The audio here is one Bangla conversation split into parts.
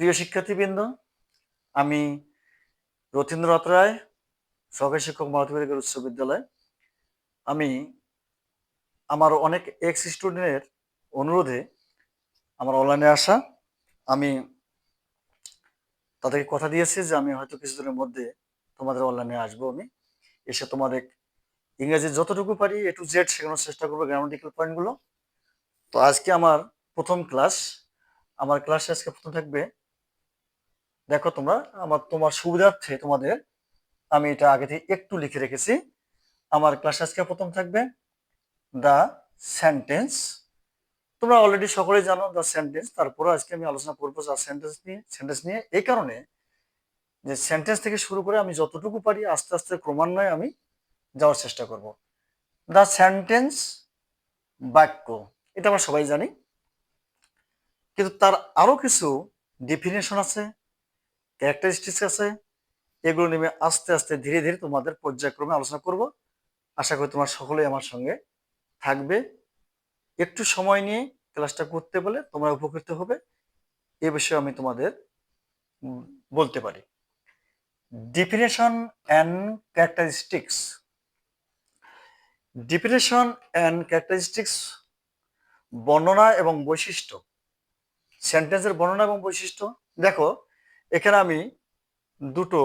প্রিয় শিক্ষার্থীবৃন্দ, আমি রথীন্দ্রনাথ রায়, সহকারী শিক্ষক মালতীবাড়ি উচ্চ বিদ্যালয়। আমি আমার অনেক এক্স স্টুডেন্টের অনুরোধে আমার অনলাইনে আসা। আমি তাদেরকে কথা দিয়েছি যে আমি হয়তো কিছুদিনের মধ্যে তোমাদের অনলাইনে আসব আমি। এসে তোমাদের ইংরেজি যতটুকু পারি এ টু জেড শেখানোর চেষ্টা করব গ্রামাটিক্যাল পয়েন্টগুলো তো আজকে আমার প্রথম ক্লাস আমার ক্লাসে আজকে প্রথম থাকবে দেখো তোমরা, আমার তোমার সুবিধার্থে তোমাদের আমি এটা আগে থেকে একটু লিখে রেখেছি। আমার ক্লাস আজকে প্রথম থাকবে দ্য সেন্টেন্স তোমরা অলরেডি সকলেই জানো দ্য সেন্টেন্স তারপরে আজকে আমি আলোচনা করব দ্য সেন্টেন্স নিয়ে সেন্টেন্স নিয়ে। এই কারণে যে সেন্টেন্স থেকে শুরু করে আমি যতটুকু পারি আস্তে আস্তে ক্রমান্বয়ে আমি যাওয়ার চেষ্টা করব। দ্য সেন্টেন্স বাক্য, এটা আমরা সবাই জানি। কিন্তু তার আরও কিছু ডেফিনেশন আছে। ক্যারেক্টারিস্টিক্স আছে, এগুলো নিয়ে আস্তে আস্তে ধীরে ধীরে তোমাদের পর্যায়ক্রমে আলোচনা করব। আশা করি তোমার সকলেই আমার সঙ্গে থাকবে। একটু সময় নিয়ে ক্লাসটা করতে বলে তোমরা উপকৃত হবে, এ বিষয়ে আমি তোমাদের বলতে পারি। Definition and characteristics definition and characteristics বর্ণনা এবং বৈশিষ্ট্য। সেন্টেন্সের বর্ণনা এবং বৈশিষ্ট্য। দেখো এখানে আমি দুটো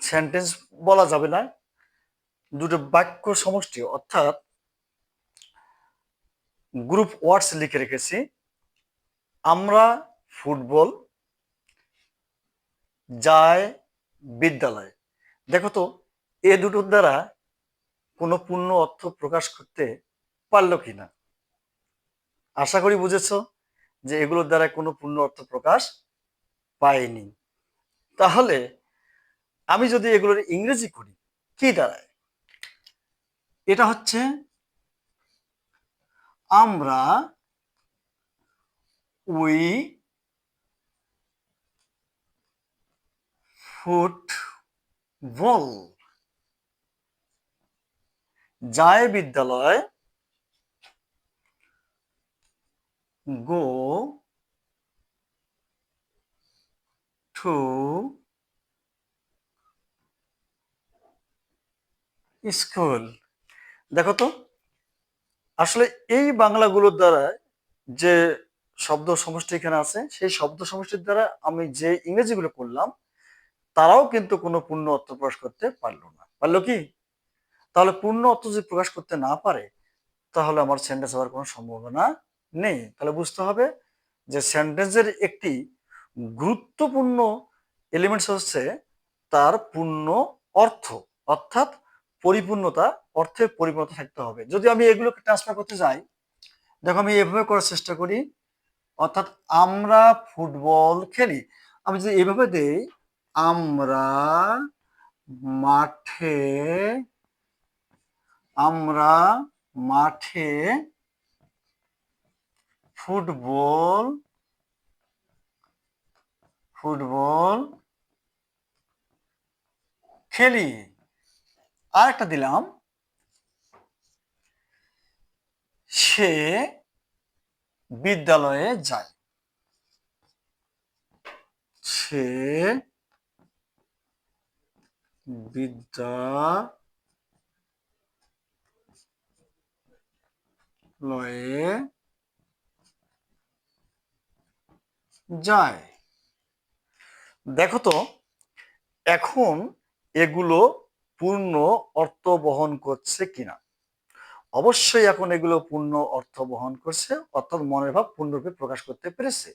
সেন্টেন্স বলা যাবে না, দুটো বাক্য সমষ্টি, অর্থাৎ গ্রুপ ওয়ার্ডস লিখে রেখেছি। আমরা ফুটবল, যায় বিদ্যালয়ে। দেখো তো, এ দুটোর দ্বারা কোনো পূর্ণ অর্থ প্রকাশ করতে পারল কিনা? আশা করি বুঝেছ যে এগুলোর দ্বারা কোনো পূর্ণ অর্থ প্রকাশ পায়নি তাহলে আমি যদি এগুলোর ইংরেজি করি, কি দাঁড়ায়? এটা হচ্ছে, আমরা উই ফুটবল যায় বিদ্যালয় গো টু স্কুল দেখো তো, আসলে এই বাংলাগুলোর দ্বারা যে শব্দ সমষ্টি এখানে আছে, সেই শব্দ সমষ্টির দ্বারা আমি যে ইংরেজিগুলো করলাম তারাও কিন্তু কোনো পূর্ণ অর্থ প্রকাশ করতে পারল না। পারল কি? তাহলে পূর্ণ অর্থ যদি প্রকাশ করতে না পারে, তাহলে আমার সেন্টেন্স হওয়ার কোনো সম্ভাবনা নেই। তাহলে বুঝতে হবে যে সেন্টেন্সের একটি গুরুত্বপূর্ণ এলিমেন্টস হচ্ছে তার পূর্ণ অর্থ, অর্থাৎ পরিপূর্ণতা, অর্থের পরিপূর্ণতা থাকতে হবে। যদি আমি এগুলোকে ট্রান্সফার করতে যাই, দেখো আমি এভাবে করার চেষ্টা করি, অর্থাৎ আমরা ফুটবল খেলি। আমি যদি এভাবে দেই, আমরা মাঠে আমরা মাঠে ফুটবল ফুটবল খেলি। আর একটা দিলাম। সে বিদ্যালয়ে যায়। সে বিদ্যালয়ে যায়। দেখো তো, এখন এগুলো পূর্ণ অর্থ বহন করছে কিনা? অবশ্যই এখন এগুলো পূর্ণ অর্থ বহন করছে, অর্থাৎ মনের ভাব পূর্ণরূপে প্রকাশ করতে পেরেছে।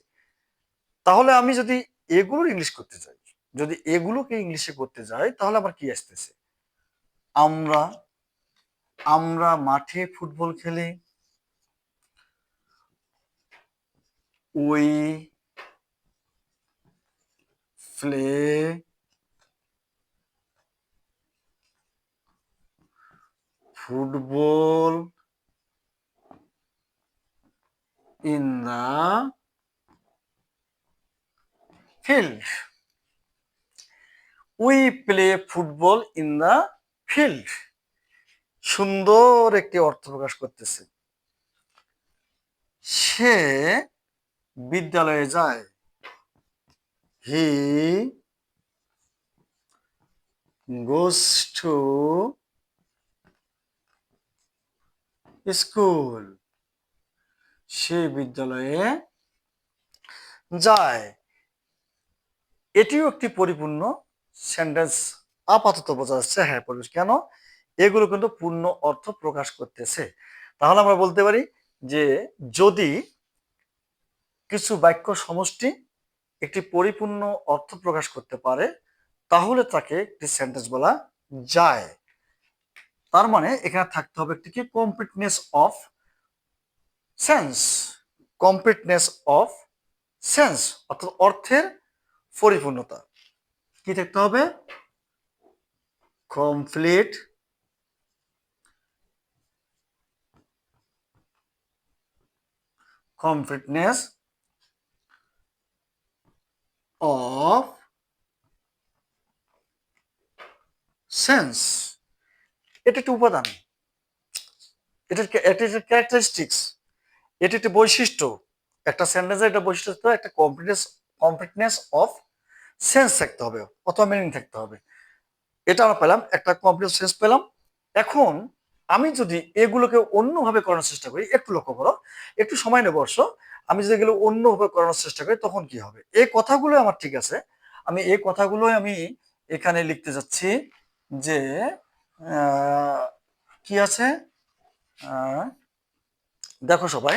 তাহলে আমি যদি এগুলোর ইংলিশ করতে চাই, যদি এগুলোকে ইংলিশে করতে যাই, তাহলে আবার কি আসতেছে? আমরা আমরা মাঠে ফুটবল খেলি we play football in the field we play football in the field সুন্দর একটি অর্থ প্রকাশ করতেছে। সে বিদ্যালয়ে যায়। হি গোস টু স্কুল। সে বিদ্যালয়ে যায়। এটিও একটি পরিপূর্ণ সেন্টেন্স আপাতত বোঝা যাচ্ছে হ্যাঁ পরিবেশ। কেন? এগুলো কিন্তু পূর্ণ অর্থ প্রকাশ করতেছে। তাহলে আমরা বলতে পারি যে যদি কিছু বাক্য সমষ্টি একটি পরিপূর্ণ অর্থ প্রকাশ করতে পারে, তাহলে তাকে একটি সেন্টেন্স বলা যায়। তার মানে এখানে থাকতে হবে একটি কি? Completeness of sense completeness of sense অর্থাৎ অর্থের পরিপূর্ণতা। কি থাকতে হবে? Complete completeness of sense. এটা একটি উপাদান। এটা এটা একটা ক্যারেক্টারিস্টিক্স এটি একটি বৈশিষ্ট্য। একটা সেন্টেন্সের একটা বৈশিষ্ট্য একটা কমপ্লিটনেস কমপ্লিটনেস অফ সেন্স থাকতে হবে, অথবা মিনিং থাকতে হবে। এটা আমরা পেলাম, একটা কমপ্লিট সেন্স পেলাম। এখন আমি যদি এগুলোকে অন্যভাবে করানোর চেষ্টা করি, একটু লক্ষ্য করো, একটু সময় নেব অবশ্য আমি যদি এগুলো অন্যভাবে করানোর চেষ্টা করি, তখন কি হবে? এই কথাগুলো আমার ঠিক আছে। আমি এই কথাগুলোই আমি এখানে লিখতে যাচ্ছি যে কি আছে? দেখো সবাই,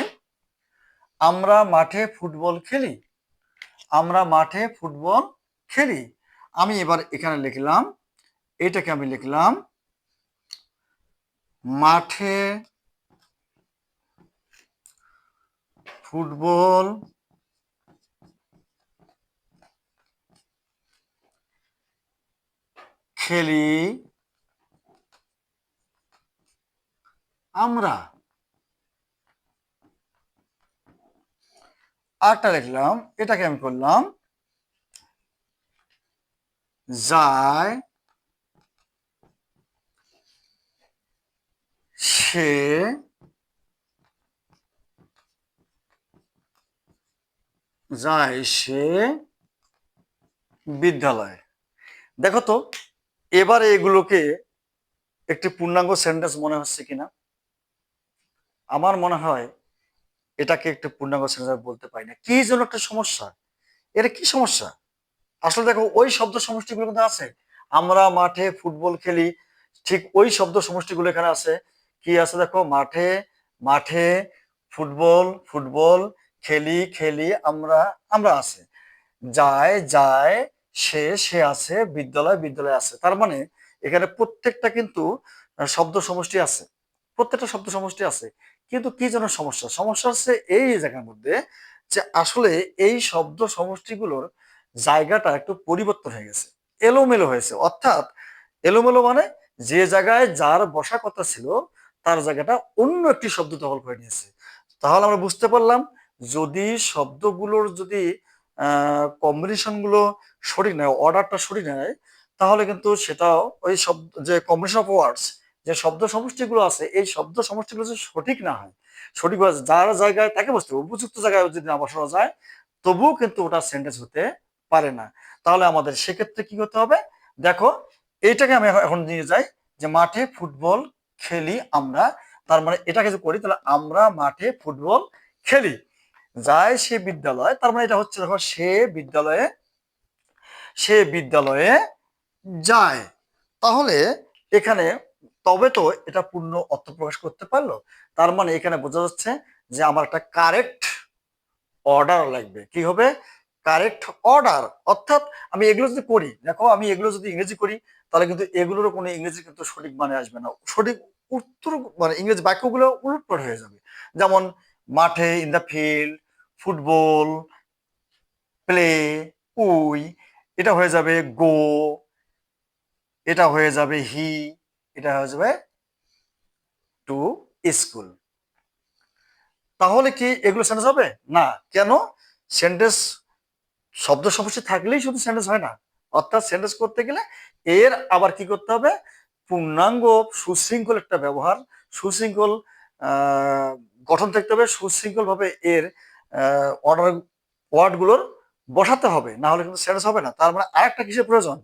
আমরা মাঠে ফুটবল খেলি। আমরা মাঠে ফুটবল খেলি। আমি এবার এখানে লিখলাম, এটাকে আমি লিখলাম, মাঠে ফুটবল। খেলি। আমরা আরটা লিখলাম এটাকে আমি করলাম যায় সে যায় সে বিদ্যালয়। দেখো তো, এবারে এগুলোকে একটি পূর্ণাঙ্গ সেন্টেন্স মনে হচ্ছে কিনা? আমার মনে হয় এটাকে একটু পূর্ণাঙ্গ সেন্টেন্স বলতে পারি না। কি জন্য একটা সমস্যা। এটা কি সমস্যা? আসলে দেখো, ওই শব্দ সমষ্টিগুলো কিন্তু আছে? আমরা মাঠে ফুটবল খেলি, ঠিক ওই শব্দ সমষ্টিগুলো এখানে আছে। কি আছে দেখো? মাঠে মাঠে, ফুটবল ফুটবল খেলি খেলি আমরা আমরা আছে। যায় যায়, সে সে আছে, বিদ্যালয় বিদ্যালয় আছে। তার মানে এখানে প্রত্যেকটা কিন্তু শব্দ সমষ্টি আছে। প্রত্যেকটা শব্দ সমষ্টি আছে। কিন্তু কি যেন সমস্যা? সমস্যা হচ্ছে এই জায়গার মধ্যে যে আসলে এই শব্দ সমষ্টিগুলোর জায়গাটা একটু পরিবর্তন হয়ে গেছে। এলোমেলো হয়েছে। অর্থাৎ এলোমেলো মানে যে জায়গায় যার বসা কথা ছিল, তার জায়গাটা অন্য একটি শব্দ দখল করে নিয়েছে। তাহলে আমরা বুঝতে পারলাম যদি শব্দগুলোর যদি কম্বিনেশনগুলো সঠিক নেয় অর্ডারটা সঠিক নেয়, তাহলে কিন্তু সেটাও ওই শব্দ, যে কম্বিনেশন অফ ওয়ার্ডস যে শব্দ সমষ্টিগুলো আছে, এই শব্দ সমষ্টিগুলো যদি সঠিক না হয়, সঠিক যার জায়গায় তাকে বসতে উপযুক্ত জায়গায় যদি না বসানো যায়, তবুও কিন্তু ওটা সেন্টেন্স হতে পারে না। তাহলে আমাদের সেক্ষেত্রে কি করতে হবে? দেখো, এইটাকে আমি এখন নিয়ে যাই, যে মাঠে ফুটবল খেলি আমরা, তার মানে এটাকে যদি করি, তাহলে আমরা মাঠে ফুটবল খেলি। যায় সে বিদ্যালয়, তার মানে এটা হচ্ছে দেখো সে বিদ্যালয়ে সে বিদ্যালয়ে যায়। তাহলে এখানে তবে তো এটা পূর্ণ অর্থ প্রকাশ করতে পারল। তার মানে এখানে বোঝা যাচ্ছে যে আমার একটা কারেক্ট অর্ডার লাগবে। কি হবে? Correct order. অর্থাৎ আমি এগুলো যদি করি, দেখো আমি এগুলো যদি ইংরেজি করি, তাহলে কিন্তু এগুলোরও কোনো ইংরেজি কিন্তু সঠিক মানে আসবে না। সঠিক উত্তর মানে ইংরেজি বাক্যগুলো উলটপাট হয়ে যাবে। যেমন মাঠে in the field football play we, এটা হয়ে যাবে গো এটা হয়ে যাবে হি এটা হয়ে যাবে টু স্কুল তাহলে কি এগুলো সেন্টেন্স হবে? না। কেন? সেন্টেন্স শব্দ সমষ্টি থাকলেই শুধু সেন্টেন্স হয় না। অর্থাৎ সেন্টেন্স করতে গেলে এর আবার কি করতে হবে? পূর্ণাঙ্গ সুশৃঙ্খল একটা ব্যবহার, সুশৃঙ্খল গঠন থাকতে হবে সুশৃঙ্খল ভাবে এর অর্ডার ওয়ার্ডগুলোর বসাতে হবে, না হলে কিন্তু সেন্টেন্স হবে না। তার মানে আরেকটা কিসের প্রয়োজন?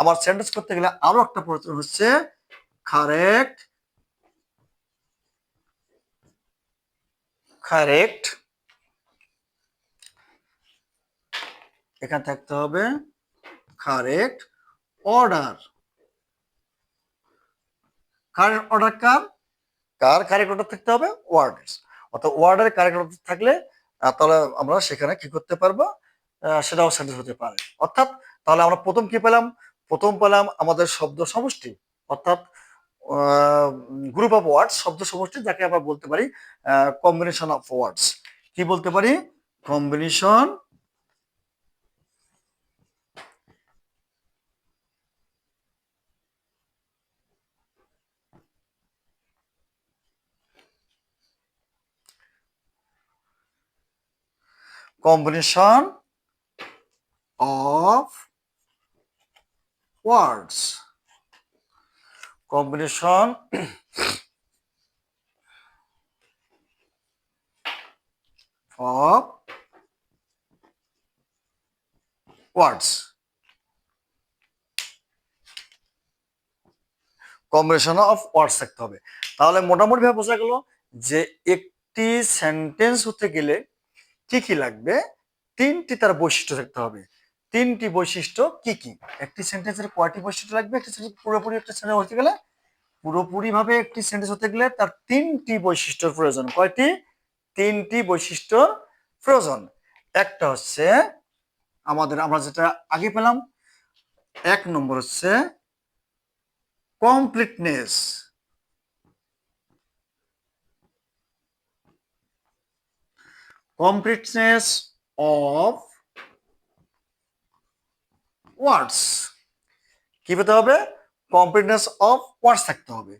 আমার সেন্টেন্স করতে গেলে আরও একটা প্রয়োজন হচ্ছে কারেক্ট কারেক্ট এখানে থাকতে হবে কারেক্ট অর্ডার কারেক্ট অর্ডার কার? কার কারেক্ট অর্ডার থাকতে হবে? ওয়ার্ডস অর্থাৎ ওয়ার্ডের কারেক্ট অর্ডার থাকলে তাহলে আমরা সেখানে কি করতে পারব? সেটাও সেন্টেন্স হতে পারে। অর্থাৎ তাহলে আমরা প্রথম কি পেলাম? প্রথম পেলাম আমাদের শব্দ সমষ্টি। অর্থাৎ গ্রুপ অফ ওয়ার্ডস শব্দ সমষ্টি যাকে আমরা বলতে পারি কম্বিনেশন অফ ওয়ার্ডস কি বলতে পারি? Combination combination of words combination of words combination of words থাকতে হবে। তাহলে মোটামুটি ভাবে বোঝা গেল যে একটি সেন্টেন্স হতে গেলে কি কি লাগবে? তিনটি তার বৈশিষ্ট্য থাকতে হবে। তিনটি বৈশিষ্ট্য কি কি? একটি সেন্টেন্সের কয়টি বৈশিষ্ট্য লাগবে? একটি sentence পুরোপুরি একটা সেন্টেন্স হতে গেলে? পুরোপুরি ভাবে একটি সেন্টেন্স হতে গেলে তার তিনটি বৈশিষ্ট্যর প্রয়োজন। কয়টি? তিনটি বৈশিষ্ট্য প্রয়োজন। একটা হচ্ছে আমাদের, আমরা যেটা আগে পেলাম, এক নম্বর হচ্ছে কমপ্লিটনেস completeness of ওয়ার্ডস কি পেতে হবে? কমপ্লিটনেস অফ ওয়ার্ডস থাকতে হবে।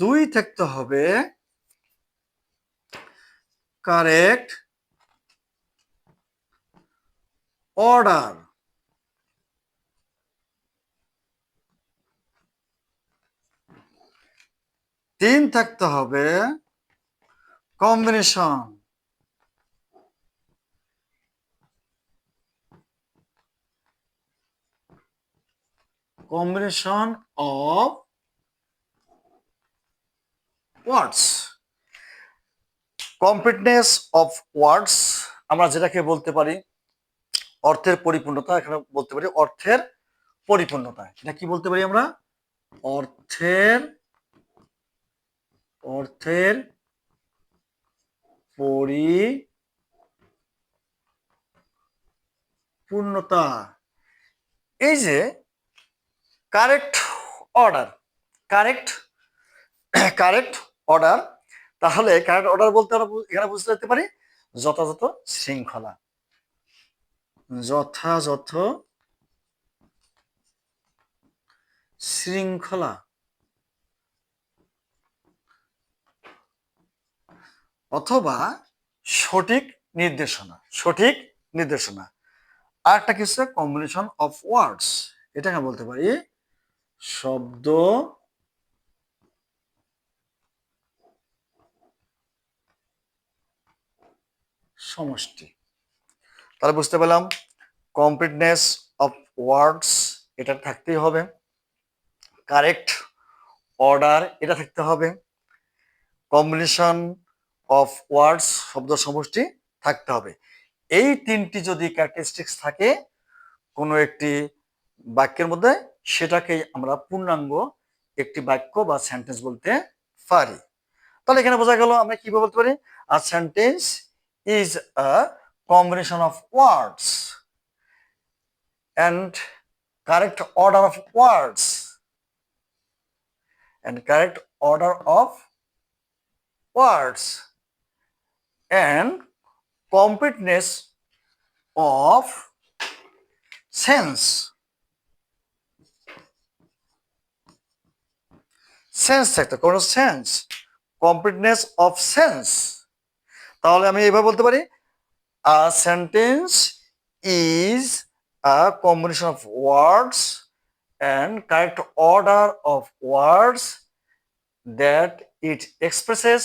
দুই থাকতে হবে কারেক্ট অর্ডার তিন থাকতে হবে combination combination of words. Completeness of words, আমরা যেটাকে বলতে পারি, অর্থের পরিপূর্ণতা, এখানে বলতে পারি অর্থের পরিপূর্ণতা। এটা কি বলতে পারি আমরা? অর্থের অর্থের পরিপূর্ণতা। এই যে correct order correct correct order তাহলে কারেক্ট অর্ডার বলতে আমরা এখানে বুঝতে যেতে পারি যথাযথ শৃঙ্খলা। যথাযথ শৃঙ্খলা। অথবা সঠিক নির্দেশনা। সঠিক নির্দেশনা। আর একটা কি হচ্ছে? কম্বিনেশন অফ ওয়ার্ডস এটাকে বলতে পারি শব্দ সমষ্টি। তাহলে বুঝতে পেলাম কমপ্লিটনেস অফ ওয়ার্ডস এটা থাকতেই হবে। কারেক্ট অর্ডার এটা থাকতে হবে। কম্বিনেশন অফ ওয়ার্ডস শব্দ সমষ্টি থাকতে হবে। এই তিনটি যদি ক্যারেক্টারিস্টিক্স থাকে, কোনো একটি বাক্যের মধ্যে সেটাকেই আমরা পূর্ণাঙ্গ একটি বাক্য বা সেন্টেন্স বলতে পারি। তাহলে এখানে বোঝা গেল আমরা কীভাবে বলতে পারি? আর sentence is a combination of words and correct order of words and correct order of words and completeness of sense sense থাকতে কোনো সেন্স কমপ্লিটনেস অফ সেন্স তাহলে আমি এভাবে বলতে পারি a sentence is a combination of words and correct order of words that it expresses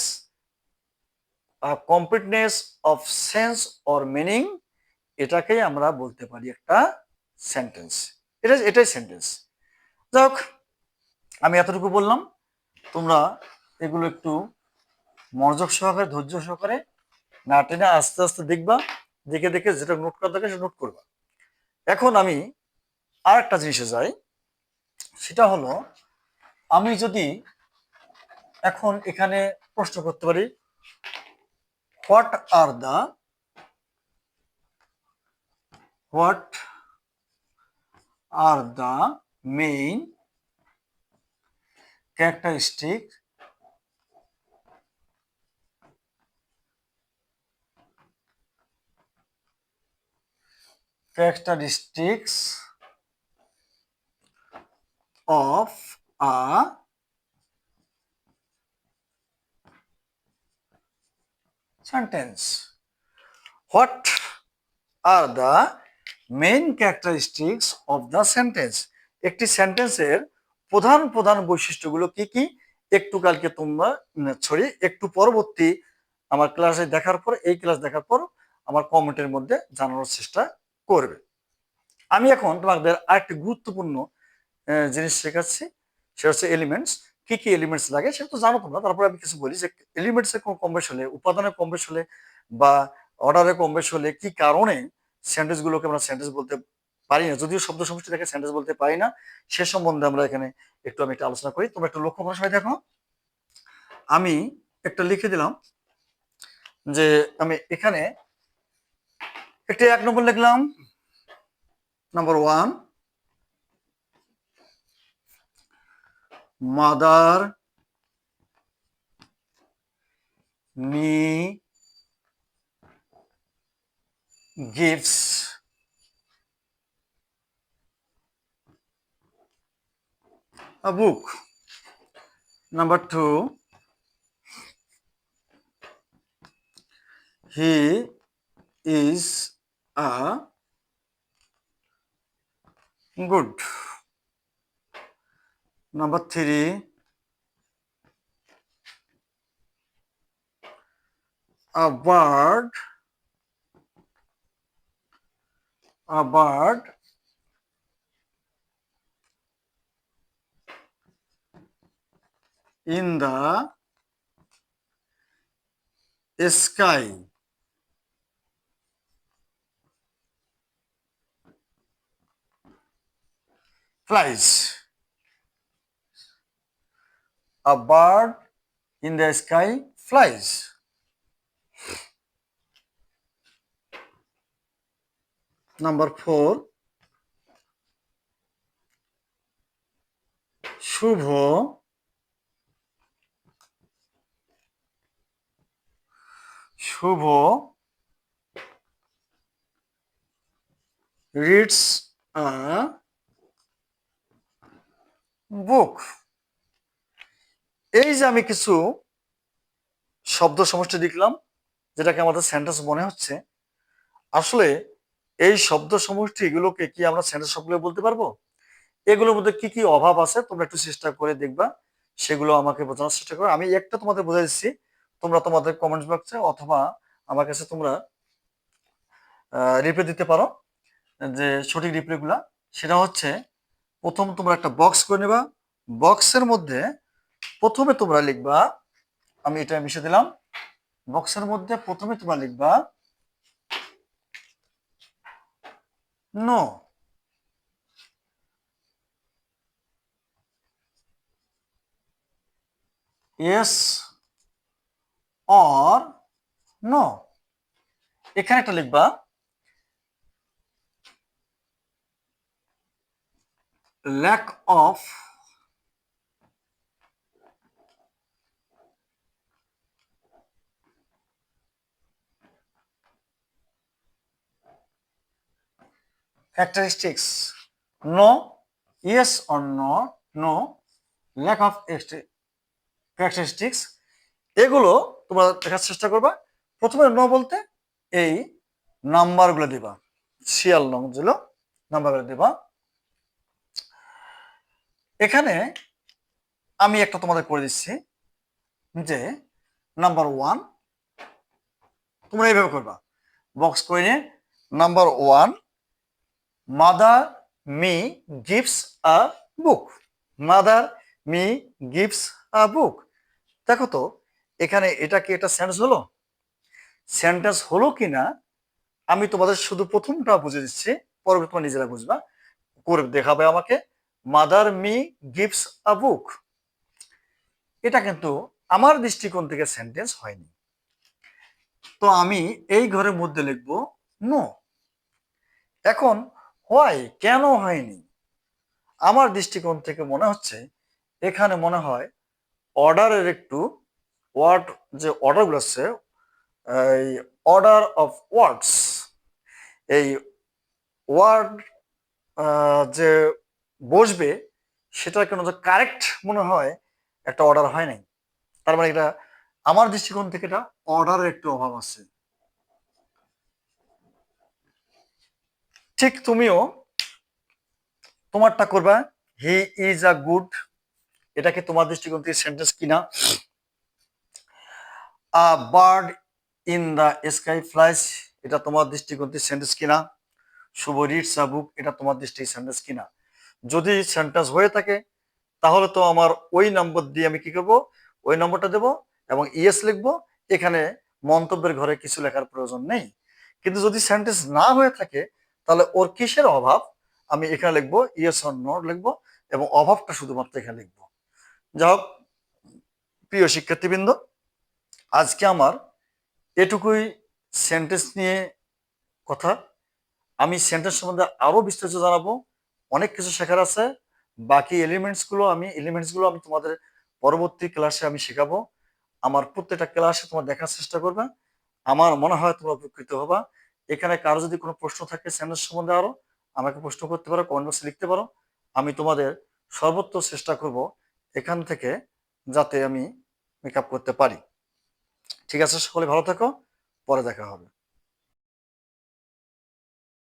a completeness of sense or meaning এটাকেই আমরা বলতে পারি একটা সেন্টেন্স এটা, এটাই সেন্টেন্স যাই হোক, আমি এতটুকু বললাম। তোমরা এগুলো একটু মনোযোগ সহকারে, ধৈর্য সহকারে না টেনে আস্তে আস্তে দেখবা, দেখে দেখে যেটা নোট করা থাকে সেটা নোট করবা। এখন আমি আর একটা জিনিসে যাই, সেটা হলো আমি যদি এখন এখানে প্রশ্ন করতে পারি what are the what are the main characteristic characteristics of a sentence what are the main characteristics of the sentence একটি সেন্টেন্সের প্রধান প্রধান বৈশিষ্ট্যগুলো কি কি? একটু কালকে তোমরা সরি একটু পরবর্তী আমার ক্লাসে দেখার পর, এই ক্লাস দেখার পর আমার কমেন্টের মধ্যে জানানোর চেষ্টা করবে। আমি এখন তোমাদের আরেকটি গুরুত্বপূর্ণ জিনিস শেখাচ্ছি, সেটা হচ্ছে এলিমেন্টস কি কি এলিমেন্টস লাগে সেটা তো জানো তোমরা, তারপরে আমি কিছু বলি যে এলিমেন্টস এর কম বেশ হলে উপাদানের কম বেশ হলে বা অর্ডারে কম বেশ হলে কি কারণে সেন্টেন্স আমরা সেন্টেন্স বলতে পারি না। যদিও শব্দ সমষ্টি থেকে সেন্টেন্স বলতে পারি না, সে সম্বন্ধে আমরা এখানে একটু আমি একটা আলোচনা করি। তোমরা একটু লক্ষ্য করার সময় দেখো। আমি একটা লিখে দিলাম যে আমি এখানে একটি এক নম্বর লিখলাম। Number one mother me gifts a book. Number two, he is a good. Number three, a bird, a bird in the sky. Flies. A bird in the sky flies. Number four. Shubho Shubho reads a book এই যে আমি কিছু শব্দ সমষ্টি লিখলাম, যেটাকে আমাদের সেন্টেন্স মনে হচ্ছে, আসলে এই শব্দ সমষ্টি এগুলোকে কি আমরা সেন্টেন্স সবগুলো বলতে পারব? এগুলোর মধ্যে কি কি অভাব আছে? তোমরা একটু চেষ্টা করে দেখবা, সেগুলো আমাকে বোঝানোর চেষ্টা করো। আমি একটা তোমাদের বোঝাই দিচ্ছি তোমরা তোমাদের কমেন্ট বক্সে অথবা আমার কাছে তোমরা রিপ্লাই দিতে পারো, যে সঠিক রিপ্লাই গুলা। সেটা হচ্ছে, প্রথম তোমরা একটা বক্স করে নেবা। বক্সের মধ্যে প্রথমে তোমরা লিখবা, আমি এটা মিশে দিলাম। বক্সের মধ্যে প্রথমে তোমরা লিখবা নো ইয়েস অর নো এখানে একটা লিখবা lack of characteristics no yes or no no lack of characteristics এগুলো তোমরা দেখার চেষ্টা করবা। প্রথমে ন বলতে এই নাম্বারগুলো দিবা। শিয়াল নং যেগুলো নাম্বারগুলো দিবা। এখানে আমি একটা তোমাদের করে দিচ্ছি যে নাম্বার ওয়ান তোমরা এইভাবে করবা। বক্স করে নিয়ে number one, mother me gives a book. Mother me gives a book. দেখো তো এখানে এটা কি এটা সেন্টেন্স হলো? সেন্টেন্স হলো কিনা? আমি তোমাদের শুধু প্রথমটা বুঝে দিচ্ছি, পরবর্তী তোমরা নিজেরা বুঝবা। করে দেখাবে আমাকে। Mother me gives a book এটা কিন্তু আমার দৃষ্টিকোণ থেকে সেন্টেন্স হয়নি। তো আমি এই ঘরের মধ্যে লিখব নো এখন হয় কেন হয়নি? আমার দৃষ্টিকোণ থেকে মনে হচ্ছে, এখানে মনে হয় অর্ডারের একটু ওয়ার্ড যে অর্ডারগুলো আছে, এই অর্ডার অফ ওয়ার্ডস, এই ওয়ার্ড যে বসবে সেটা কেন যে কারেক্ট মনে হয় একটা অর্ডার হয় নাই। তার মানে এটা আমার দৃষ্টিকোণ থেকে এটা অর্ডারের একটু অভাব আছে। ঠিক তুমিও তোমারটা করবা হি ইজ আ গুড এটাকে তোমার দৃষ্টিকোণ থেকে সেন্টেন্স কিনা? A bird in the sky flies, এটা তোমার দৃষ্টিকোণ থেকে সেন্টেন্স কিনা? শুভ রিডস আ বুক এটা তোমার দৃষ্টি সেন্টেন্স কিনা? যদি সেন্টেন্স হয়ে থাকে, তাহলে তো আমার ওই নম্বর দিয়ে আমি কি করব? ওই নম্বরটা দেব এবং ইয়েস লিখব। এখানে মন্তব্যের ঘরে কিছু লেখার প্রয়োজন নেই। কিন্তু যদি সেন্টেন্স না হয়ে থাকে, তাহলে ওর কিসের অভাব? আমি এখানে লিখব, ইয়েস অর নোট লিখব এবং অভাবটা শুধুমাত্র এখানে লিখব। যাই হোক প্রিয় শিক্ষার্থীবৃন্দ আজকে আমার এটুকুই সেন্টেন্স নিয়ে কথা। আমি সেন্টেন্স সম্বন্ধে আরও বিস্তারিত জানাব। অনেক কিছু শেখার আছে। বাকি এলিমেন্টসগুলো আমি এলিমেন্টসগুলো আমি তোমাদের পরবর্তী ক্লাসে আমি শেখাবো। আমার প্রত্যেকটা ক্লাসে তোমার দেখার চেষ্টা করবে। আমার মনে হয় তোমরা উপকৃত হবা। এখানে কারও যদি কোনো প্রশ্ন থাকে সেন্টেন্স সম্বন্ধে আরও আমাকে প্রশ্ন করতে পারো কমেন্ট বক্সে লিখতে পারো। আমি তোমাদের সর্বোচ্চ চেষ্টা করব এখান থেকে যাতে আমি মেকআপ করতে পারি। ঠিক আছে সকলে ভালো থাকো পরে দেখা হবে।